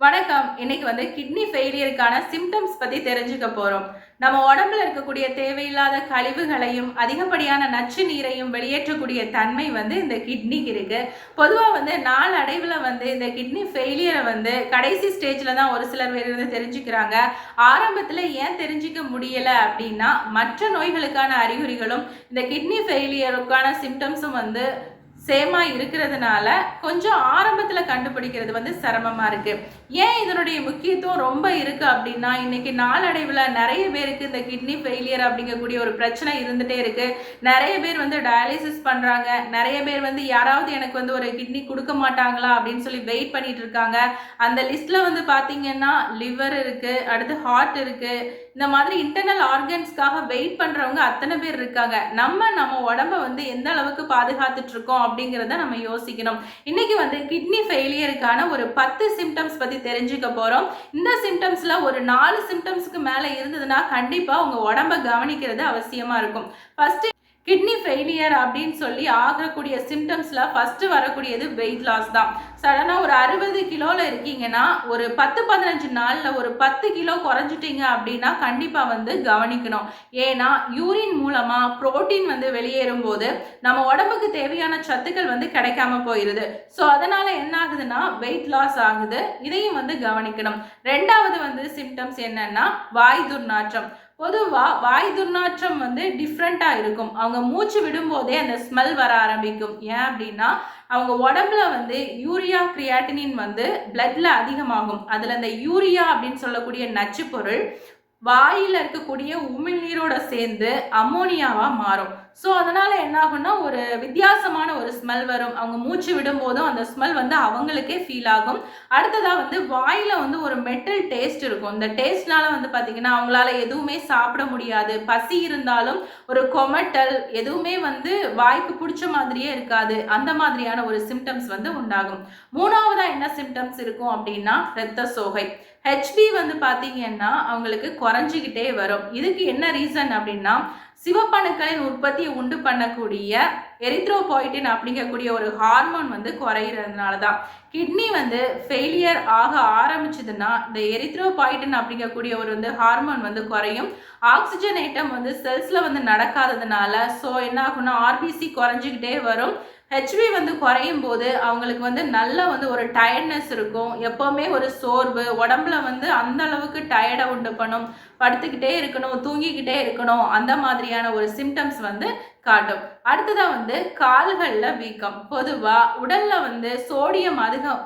வணக்கம். இன்னைக்கு வந்து கிட்னி ஃபெயிலியருக்கான சிம்டம்ஸ் பத்தி தெரிஞ்சுக்க போறோம். நம்ம உடம்புல இருக்கக்கூடிய தேவையில்லாத கழிவுகளையும் அதிகப்படியான நச்சு நீரையும் வெளியேற்றக்கூடிய தன்மை வந்து இந்த கிட்னிக்கு இருக்கு. பொதுவாக வந்து நாளடைவில் வந்து இந்த கிட்னி ஃபெயிலியரை வந்து கடைசி ஸ்டேஜில் தான் ஒரு சிலர் பேர் வந்து தெரிஞ்சுக்கிறாங்க. ஆரம்பத்தில் ஏன் தெரிஞ்சுக்க முடியலை அப்படின்னா மற்ற நோய்களுக்கான அறிகுறிகளும் இந்த கிட்னி ஃபெயிலியருக்கான சிம்டம்ஸும் வந்து சேமா இருக்கிறதுனால கொஞ்சம் ஆரம்பத்தில் கண்டுபிடிக்கிறது வந்து சிரமமாக இருக்குது ஏன் இதனுடைய முக்கியத்துவம் ரொம்ப இருக்குது அப்படின்னா இன்னைக்கு நாளடைவில் நிறைய பேருக்கு இந்த கிட்னி ஃபெயிலியர் அப்படிங்கக்கூடிய ஒரு பிரச்சனை இருந்துகிட்டே இருக்குது நிறைய பேர் வந்து டயாலிசிஸ் பண்ணுறாங்க நிறைய பேர் வந்து யாராவது எனக்கு வந்து ஒரு கிட்னி கொடுக்க மாட்டாங்களா அப்படின்னு சொல்லி வெயிட் பண்ணிகிட்டு இருக்காங்க. அந்த லிஸ்ட்டில் வந்து பார்த்திங்கன்னா லிவர் இருக்குது அடுத்து ஹார்ட் இருக்குது இந்த மாதிரி இன்டர்னல் ஆர்கன்ஸ்க்காக வெயிட் பண்ணுறவங்க அத்தனை பேர் இருக்காங்க. நம்ம நம்ம உடம்ப வந்து எந்த அளவுக்கு பாதுகாத்துட்டு இருக்கோம் அப்படிங்கிறத நம்ம யோசிக்கணும். இன்னைக்கு வந்து கிட்னி ஃபெயிலியருக்கான ஒரு பத்து சிம்டம்ஸ் பற்றி தெரிஞ்சுக்க போகிறோம் இந்த சிம்டம்ஸில் ஒரு நாலு சிம்டம்ஸ்க்கு மேலே இருந்ததுன்னா கண்டிப்பாக உங்கள் உடம்ப கவனிக்கிறது அவசியமாக இருக்கும். ஃபஸ்ட்டு கிட்னி ஃபெயிலியர் அப்படின்னு சொல்லி ஆகக்கூடிய சிம்டம்ஸில் ஃபஸ்ட்டு வரக்கூடியது வெயிட் லாஸ் தான். சடனாக ஒரு அறுபது கிலோவில் இருக்கீங்கன்னா ஒரு பத்து பதினஞ்சு நாளில் ஒரு பத்து கிலோ குறைஞ்சிட்டிங்க அப்படின்னா கண்டிப்பாக வந்து கவனிக்கணும். ஏன்னா யூரின் மூலமாக புரோட்டீன் வந்து வெளியேறும் போது நம்ம உடம்புக்கு தேவையான சத்துக்கள் வந்து கிடைக்காம போயிடுது ஸோ அதனால் என்ன ஆகுதுன்னா வெயிட் லாஸ் ஆகுது. இதையும் வந்து கவனிக்கணும். ரெண்டாவது வந்து சிம்டம்ஸ் என்னென்னா வாய் துர்நாற்றம். பொதுவாக வாய் துர்நாற்றம் வந்து டிஃப்ரெண்ட்டாக இருக்கும். அவங்க மூச்சு விடும்போதே அந்த ஸ்மெல் வர ஆரம்பிக்கும். ஏன் அப்படின்னா அவங்க உடம்புல வந்து யூரியா கிரியாட்டினின் வந்து பிளட்ல அதிகமாகும். அதில் அந்த யூரியா அப்படின்னு சொல்லக்கூடிய நச்சு பொருள் வாயில் இருக்கக்கூடிய உமிழ்நீரோட சேர்ந்து அமோனியாவாக மாறும். ஸோ அதனால் என்ன ஆகும்னா ஒரு வித்தியாசமான ஒரு ஸ்மெல் வரும். அவங்க மூச்சு விடும்போதும் அந்த ஸ்மெல் வந்து அவங்களுக்கே ஃபீல் ஆகும். அடுத்ததாக வந்து வாயில் வந்து ஒரு மெட்டல் டேஸ்ட் இருக்கும். இந்த டேஸ்ட்னால வந்து பார்த்திங்கன்னா அவங்களால எதுவுமே சாப்பிட முடியாது. பசி இருந்தாலும் ஒரு கொமட்டல் எதுவுமே வந்து வாய்க்கு பிடிச்ச மாதிரியே இருக்காது. அந்த மாதிரியான ஒரு சிம்டம்ஸ் வந்து உண்டாகும். மூணாவதாக என்ன சிம்டம்ஸ் இருக்கும் அப்படின்னா இரத்த சோகை. ஹெச்பி வந்து பார்த்தீங்கன்னா அவங்களுக்கு குறைஞ்சிக்கிட்டே வரும். இதுக்கு என்ன ரீசன் அப்படின்னா சிவப்பணுக்களின் உற்பத்தியை உண்டு பண்ணக்கூடிய எரித்ரோபாய்டின் அப்படிங்கக்கூடிய ஒரு ஹார்மோன் வந்து குறையிறதுனால தான் கிட்னி வந்து ஃபெயிலியர் ஆக ஆரம்பிச்சதுன்னா இந்த எரித்ரோபாய்டின் அப்படிங்கக்கூடிய ஒரு வந்து ஹார்மோன் வந்து குறையும். ஆக்சிஜன் ஐட்டம் வந்து செல்ஸில் வந்து நடக்காததுனால ஸோ என்ன ஆகும்னா ஆர்பிசி குறைஞ்சிக்கிட்டே வரும். ஹெச்பி வந்து குறையும் போது அவங்களுக்கு வந்து நல்ல வந்து ஒரு டயர்ட்னஸ் இருக்கும். எப்போவுமே ஒரு சோர்வு உடம்புல வந்து அந்த அளவுக்கு டயர்டை உண்டு பண்ணும். படுத்துக்கிட்டே இருக்கணும் தூங்கிக்கிட்டே இருக்கணும். அந்த மாதிரியான ஒரு சிம்டம்ஸ் வந்து காட்டும். அடுத்ததாக வந்து கால்களில் வீக்கம். பொதுவாக உடலில் வந்து சோடியம் அதிகம்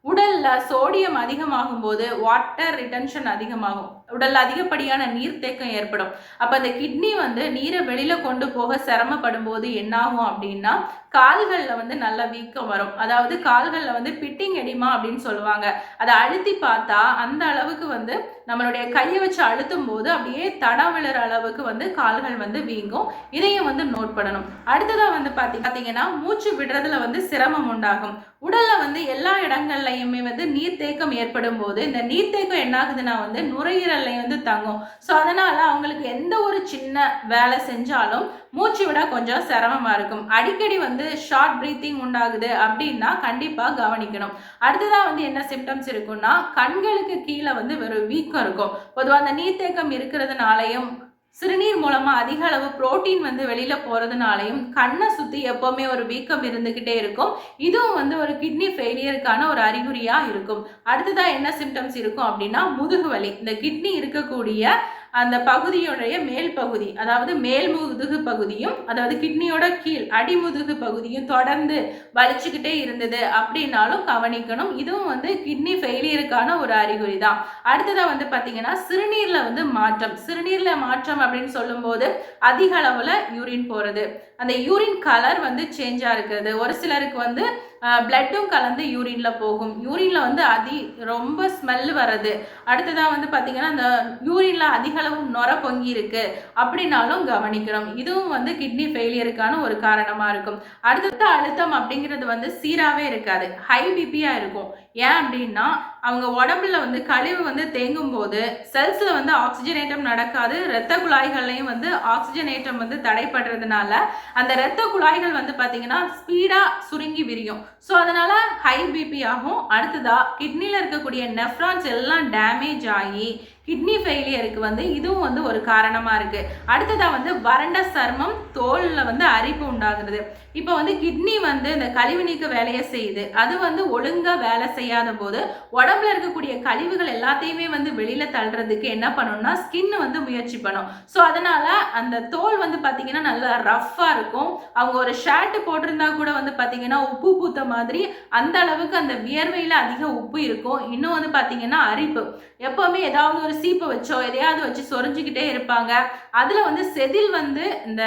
உடலில் சோடியம் அதிகமாகும் போது வாட்டர் ரிட்டன்ஷன் அதிகமாகும். உடல் அதிகப்படியான நீர்த்தேக்கம் ஏற்படும். அப்ப அந்த கிட்னி வந்து நீரை வெளியில கொண்டு போக சிரமப்படும் போது என்னாகும் அப்படின்னா கால்கள்ல வந்து நல்ல வீக்கம் வரும். அதாவது கால்கள்ல வந்து பிட்டிங் எடிமா அப்படின்னு சொல்லுவாங்க. அதை அழுத்தி பார்த்தா அந்த அளவுக்கு வந்து நம்மளுடைய கையை வச்சு அழுத்தும் போது அப்படியே தட விழுற அளவுக்கு வந்து கால்கள் வந்து வீங்கும். இதையும் வந்து நோட் பண்ணணும். அடுத்ததா வந்து பாத்தி பாத்தீங்கன்னா மூச்சு விடுறதுல வந்து சிரமம் உண்டாகும். உடல்ல வந்து எல்லா இடங்கள்லையுமே வந்து நீர்த்தேக்கம் ஏற்படும் போது இந்த நீர்த்தேக்கம் என்னாகுதுன்னா வந்து நுரையீரல் சூழ்நிலை வந்து தங்கும். ஸோ அதனால அவங்களுக்கு எந்த ஒரு சின்ன வேலை செஞ்சாலும் மூச்சு விட கொஞ்சம் சிரமமா இருக்கும். அடிக்கடி வந்து ஷார்ட் ப்ரீத்திங் உண்டாகுது அப்படின்னா கண்டிப்பா கவனிக்கணும். அடுத்ததா வந்து என்ன சிம்டம்ஸ் இருக்கும்னா கண்களுக்கு கீழே வந்து வெறும் வீக்கம் இருக்கும். பொதுவாக அந்த நீர்த்தேக்கம் இருக்கிறதுனாலையும் சிறுநீர் மூலமாக அதிக அளவு புரோட்டீன் வந்து வெளியில் போகிறதுனாலையும் கண்ணை சுற்றி எப்போவுமே ஒரு வீக்கம் இருந்துக்கிட்டே இருக்கும். இதுவும் வந்து ஒரு கிட்னி ஃபெயிலியருக்கான ஒரு அறிகுறியாக இருக்கும். அடுத்ததாக என்ன சிம்டம்ஸ் இருக்கும் அப்படின்னா முதுகு வலி. இந்த கிட்னி இருக்கக்கூடிய அந்த பகுதியுடைய மேல் பகுதி அதாவது மேல் முதுகு பகுதியும் அதாவது கிட்னியோட கீழ் அடிமுதுகு பகுதியும் தொடர்ந்து வலிச்சுக்கிட்டே இருந்தது அப்படின்னாலும் கவனிக்கணும். இதுவும் வந்து கிட்னி ஃபெயிலியருக்கான ஒரு அறிகுறி தான் அடுத்ததாக வந்து பார்த்தீங்கன்னா சிறுநீரில் வந்து மாற்றம். சிறுநீரில் மாற்றம் அப்படின்னு சொல்லும்போது அதிக அளவில் யூரின் போகிறது அந்த யூரின் கலர் வந்து சேஞ்சாக இருக்கிறது. ஒரு சிலருக்கு வந்து பிளட்டும் கலந்து யூரினில் போகும். யூரினில் வந்து அதி ரொம்ப ஸ்மெல் வர்றது. அடுத்ததாக வந்து பார்த்திங்கன்னா அந்த யூரினில் அதிக அளவு பொங்கி இருக்கு. அப்படின்னாலும் கவனிக்கணும். இதுவும் வந்து கிட்னி ஃபெயிலியருக்கான ஒரு காரணமாக இருக்கும். அடுத்தது அழுத்தம் அப்படிங்கிறது வந்து சீராகவே இருக்காது. ஹை பிபியாக இருக்கும். ஏன் அப்படின்னா அவங்க உடம்புல வந்து கழிவு வந்து தேங்கும் போது செல்ஸ்ல வந்து ஆக்சிஜனேற்றம் நடக்காது. இரத்த குழாய்கள்லையும் வந்து ஆக்சிஜனேற்றம் வந்து தடைப்படுறதுனால அந்த இரத்த குழாய்கள் வந்து பார்த்தீங்கன்னா ஸ்பீடாக சுருங்கி விரியும். ஸோ அதனால ஹை பிபி ஆகும். அடுத்ததா கிட்னியில் இருக்கக்கூடிய நெஃப்ரான்ஸ் எல்லாம் டேமேஜ் ஆகி கிட்னி ஃபெயிலியருக்கு வந்து இதுவும் வந்து ஒரு காரணமாக இருக்குது அடுத்ததாக வந்து வறண்ட சர்மம் தோலில் வந்து அரிப்பு உண்டாகிறது. இப்போ வந்து கிட்னி வந்து இந்த கழிவு நீக்க வேலையை செய்யுது. அது வந்து ஒழுங்காக வேலை செய்யாத போது உடம்புல இருக்கக்கூடிய கழிவுகள் எல்லாத்தையுமே வந்து வெளியில் தள்ளுறதுக்கு என்ன பண்ணணும்னா ஸ்கின் வந்து முயற்சி பண்ணும். ஸோ அதனால் அந்த தோல் வந்து பார்த்திங்கன்னா நல்லா ரஃப்பாக இருக்கும். அவங்க ஒரு ஷர்ட் போட்டிருந்தா கூட வந்து பார்த்திங்கன்னா உப்பு பூத்த மாதிரி அந்த அளவுக்கு அந்த வியர்வையில் அதிக உப்பு இருக்கும். இன்னும் வந்து பார்த்திங்கன்னா அரிப்பு. எப்போவுமே ஏதாவது ஒரு சீப்பை வச்சோ எதையாவது வச்சு சொரிஞ்சுக்கிட்டே இருப்பாங்க. அதில் வந்து செதில் வந்து இந்த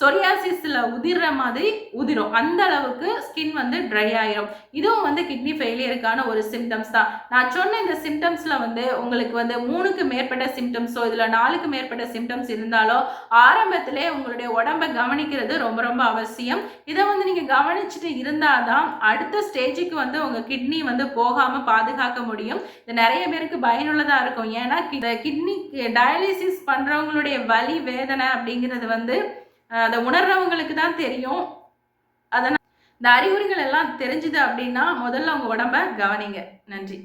சொரியாசிஸில் உதிர்ற மாதிரி உதிரும். அந்த அளவுக்கு ஸ்கின் வந்து ட்ரை ஆயிரும். இதுவும் வந்து கிட்னி ஃபெயிலியருக்கான ஒரு சிம்டம்ஸ் தான். நான் சொன்ன இந்த சிம்டம்ஸில் வந்து உங்களுக்கு வந்து மூணுக்கு மேற்பட்ட சிம்டம்ஸோ இதில் நாலுக்கு மேற்பட்ட சிம்டம்ஸ் இருந்தாலோ ஆரம்பத்திலே உங்களுடைய உடம்பை கவனிக்கிறது ரொம்ப ரொம்ப அவசியம். இதை வந்து நீங்கள் கவனிச்சுட்டு இருந்தாதான் அடுத்த ஸ்டேஜுக்கு வந்து உங்கள் கிட்னி வந்து போகாமல் பாதுகாக்க முடியும். இது நிறைய பேருக்கு பயனுள்ளதாக இருக்கும். ஏன்னா கிட்னி டயாலிசிஸ் பண்றவங்களுடைய வலி வேதனை அப்படிங்கிறது வந்து அதை உணர்றவங்களுக்கு தான் தெரியும். அதனால் இந்த அறிகுறிகள் எல்லாம் தெரிஞ்சுது அப்படின்னா முதல்ல உங்கள் உடம்ப கவனிங்க. நன்றி.